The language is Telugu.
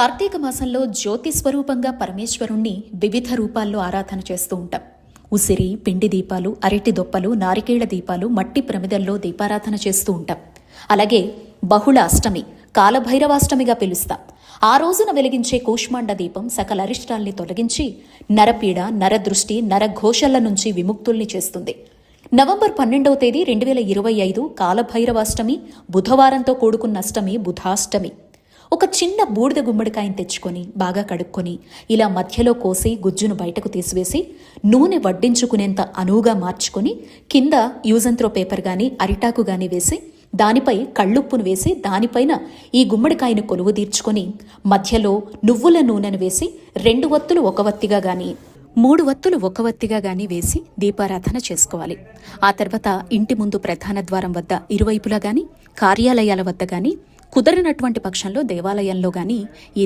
కార్తీక మాసంలో జ్యోతి స్వరూపంగా పరమేశ్వరుణ్ణి వివిధ రూపాల్లో ఆరాధన చేస్తూ ఉంటాం. ఉసిరి పిండి దీపాలు అరటి దొప్పలు నారికేళ్ళ దీపాలు మట్టి ప్రమిదల్లో దీపారాధన చేస్తూ ఉంటాం. అలాగే బహుళ అష్టమి కాలభైరవాష్టమిగా పిలుస్తాం. ఆ రోజున వెలిగించే కూష్మాండ దీపం సకల అరిష్టాల్ని తొలగించి నరపీడ నరదృష్టి నరఘోషల నుంచి విముక్తుల్ని చేస్తుంది. నవంబర్ పన్నెండవ తేదీ రెండు వేల ఇరవై ఐదు కాలభైరవాష్టమి బుధవారంతో కూడుకున్న అష్టమి బుధాష్టమి. ఒక చిన్న బూడిద గుమ్మడికాయని తెచ్చుకొని బాగా కడుక్కొని ఇలా మధ్యలో కోసి గుజ్జును బయటకు తీసివేసి నూనె వడ్డించుకునేంత అనువుగా మార్చుకొని కింద యూజంత్రో పేపర్ కానీ అరిటాకు కానీ వేసి దానిపై కళ్ళుప్పును వేసి దానిపైన ఈ గుమ్మడికాయను కొలువు తీర్చుకొని మధ్యలో నువ్వుల నూనెను వేసి రెండు వత్తులు ఒక వత్తిగా గాని మూడు వత్తులు ఒక వత్తిగా గాని వేసి దీపారాధన చేసుకోవాలి. ఆ తర్వాత ఇంటి ముందు ప్రధాన ద్వారం వద్ద ఇరువైపులా గాని కార్యాలయాల వద్ద గాని కుదరినటువంటి పక్షంలో దేవాలయంలో గాని ఈ